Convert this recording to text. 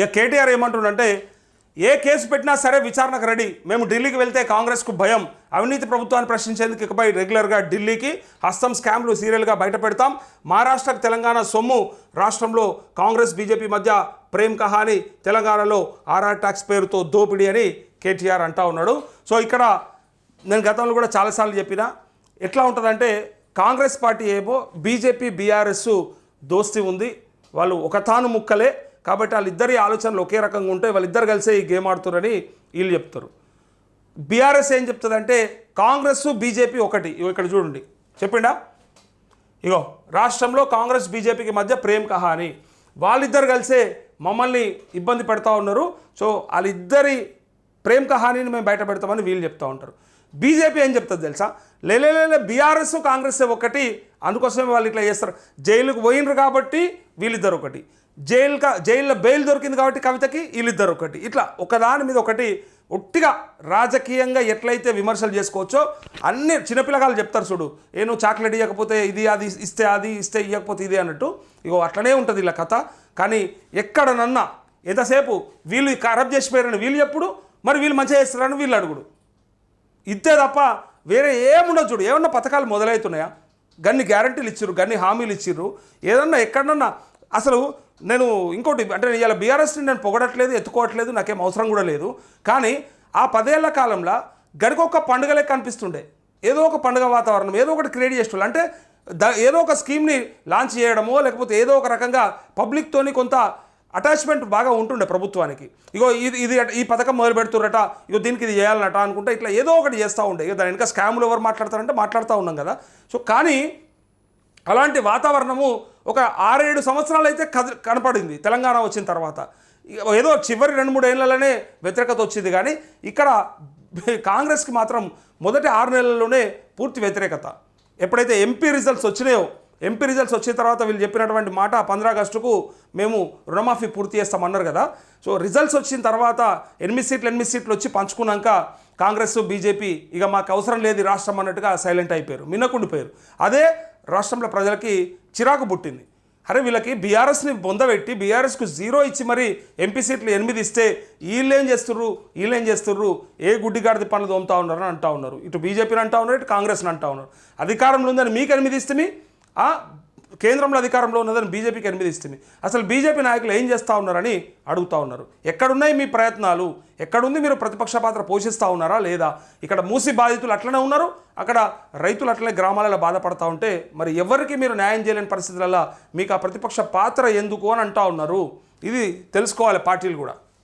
ఇక కేటీఆర్ ఏమంటుండంటే ఏ కేసు పెట్టినా సరే విచారణకు రెడీ. మేము ఢిల్లీకి వెళ్తే కాంగ్రెస్కు భయం. అవినీతి ప్రభుత్వాన్ని ప్రశ్నించేందుకు ఇకపై రెగ్యులర్గా ఢిల్లీకి హస్తం స్కామ్లు సీరియల్గా బయట పెడతాం. మహారాష్ట్రకు తెలంగాణ సొమ్ము. రాష్ట్రంలో కాంగ్రెస్ బీజేపీ మధ్య ప్రేమ్ కహాని తెలంగాణలో ఆర్ఆర్ ట్యాక్స్ పేరుతో దోపిడీ అని కేటీఆర్ అంటా ఉన్నాడు. సో ఇక్కడ నేను గతంలో కూడా చాలాసార్లు చెప్పిన ఎట్లా ఉంటుందంటే కాంగ్రెస్ పార్టీ ఏమో బీజేపీ బీఆర్ఎస్ దోస్తి ఉంది. వాళ్ళు ఒక తాను ముక్కలే. కాబట్టి వాళ్ళిద్దరి ఆలోచనలు ఒకే రకంగా ఉంటే వాళ్ళిద్దరు కలిసే ఈ గేమ్ ఆడుతున్నారని వీళ్ళు చెప్తారు. బీఆర్ఎస్ ఏం చెప్తుందంటే కాంగ్రెస్ బీజేపీ ఒకటి. ఇగో ఇక్కడ చూడండి. చెప్పిండా? ఇగో రాష్ట్రంలో కాంగ్రెస్ బీజేపీకి మధ్య ప్రేమ్ కహాని. వాళ్ళిద్దరు కలిసే మమ్మల్ని ఇబ్బంది పెడతా ఉన్నారు. సో వాళ్ళిద్దరి ప్రేమ్ కహానీని మేము బయట పెడతామని వీళ్ళు చెప్తూ ఉంటారు. బీజేపీ ఏం చెప్తుంది తెలుసా? లేలే బీఆర్ఎస్ కాంగ్రెస్ ఒకటి. అందుకోసమే వాళ్ళు ఇట్లా చేస్తారు. జైలుకు పోయినరు కాబట్టి వీళ్ళిద్దరు ఒకటి. జైలు జైల్లో బెయిల్ దొరికింది కాబట్టి కవితకి వీళ్ళిద్దరు ఒకటి. ఇట్లా ఒకదాని మీద ఒకటి ఒట్టిగా రాజకీయంగా ఎట్లయితే విమర్శలు చేసుకోవచ్చో అన్ని చిన్నపిల్లగాళ్ళు చెప్తారు చూడు ఏ నువ్వు చాక్లెట్ ఇవ్వకపోతే ఇది అది ఇస్తే అది ఇస్తే ఇవ్వకపోతే ఇది అన్నట్టు. ఇగో అట్లనే ఉంటుంది ఇలా కథ. కానీ ఎక్కడనన్నా ఎంతసేపు వీళ్ళు ఖరాబ్ చేసిపోయారని వీళ్ళు ఎప్పుడు? మరి వీళ్ళు మంచిగా చేస్తారని వీళ్ళు అడుగుడు. ఇంతే తప్ప వేరే ఏముండదు చూడు. ఏమన్నా పథకాలు మొదలవుతున్నాయా గన్ని గ్యారంటీలు ఇచ్చిర్రు గన్ని హామీలు ఇచ్చిర్రు. ఏదన్నా ఎక్కడన్నా అసలు నేను ఇంకోటి అంటే ఇలా బీఆర్ఎస్ని నేను పొగడట్లేదు ఎత్తుకోవట్లేదు నాకేం అవసరం కూడా లేదు. కానీ ఆ పదేళ్ళ కాలంలో గడికొక పండుగలే కనిపిస్తుండే. ఏదో ఒక పండుగ వాతావరణం ఏదో ఒకటి క్రియేట్ చేస్తుండే అంటే ద ఏదో ఒక స్కీమ్ని లాంచ్ చేయడమో లేకపోతే ఏదో ఒక రకంగా పబ్లిక్తోని కొంత అటాచ్మెంట్ బాగా ఉంటుండే ప్రభుత్వానికి. ఇగో ఇది ఇది ఈ పథకం మొదలు పెడుతుర్రట ఇగో దీనికి ఇది చేయాలన్నట అనుకుంటే ఇట్లా ఏదో ఒకటి చేస్తూ ఉండే. ఇక దాని ఇంకా స్కాములు ఎవరు మాట్లాడతారంటే మాట్లాడుతూ ఉన్నాం కదా. సో కానీ అలాంటి వాతావరణము ఒక ఆరేడు సంవత్సరాలు అయితే కద కనపడింది తెలంగాణ వచ్చిన తర్వాత. ఏదో చివరి రెండు మూడు ఏళ్ళలోనే వ్యతిరేకత వచ్చింది కానీ ఇక్కడ కాంగ్రెస్కి మాత్రం మొదటి ఆరు నెలల్లోనే పూర్తి వ్యతిరేకత. ఎప్పుడైతే ఎంపీ రిజల్ట్స్ వచ్చినాయో ఎంపీ రిజల్ట్స్ వచ్చిన తర్వాత వీళ్ళు చెప్పినటువంటి మాట పంద్రా ఆగస్టుకు మేము రుణమాఫీ పూర్తి చేస్తామన్నారు కదా. సో రిజల్ట్స్ వచ్చిన తర్వాత ఎనిమిది సీట్లు ఎనిమిది సీట్లు వచ్చి పంచుకున్నాక కాంగ్రెస్ బీజేపీ ఇక మాకు అవసరం లేదు రాష్ట్రం అన్నట్టుగా సైలెంట్ అయిపోయారు మిన్నకుండిపోయారు అదే రాష్ట్రంలో ప్రజలకి చిరాకు పుట్టింది. అరే వీళ్ళకి బీఆర్ఎస్ని బొందబెట్టి బీఆర్ఎస్కు జీరో ఇచ్చి మరి ఎంపీ సీట్లు ఎనిమిది ఇస్తే వీళ్ళేం చేస్తుర్రు? వీళ్ళేం చేస్తుర్రు? ఏ గుడ్డిగాడిది పనులు తోముతా ఉన్నారు అని అంటా ఉన్నారు. ఇటు బీజేపీని అంటా ఉన్నారు ఇటు కాంగ్రెస్ని అంటా ఉన్నారు. అధికారంలో ఉందని మీకు ఎనిమిది ఇస్తే కేంద్రంలో అధికారంలో ఉన్నదని బీజేపీకి ఎనిమిది ఇస్తుంది. అసలు బీజేపీ నాయకులు ఏం చేస్తూ ఉన్నారని అడుగుతా ఉన్నారు. ఎక్కడున్నాయి మీ ప్రయత్నాలు? ఎక్కడుంది మీరు ప్రతిపక్ష పాత్ర పోషిస్తూ ఉన్నారా లేదా? ఇక్కడ మూసి బాధితులు అట్లనే ఉన్నారు. అక్కడ రైతులు అట్లనే గ్రామాలలో బాధపడతా ఉంటే మరి ఎవరికి మీరు న్యాయం చేయలేని పరిస్థితులలో మీకు ఆ ప్రతిపక్ష పాత్ర ఎందుకు అని అంటా ఉన్నారు. ఇది తెలుసుకోవాలి పార్టీలు కూడా.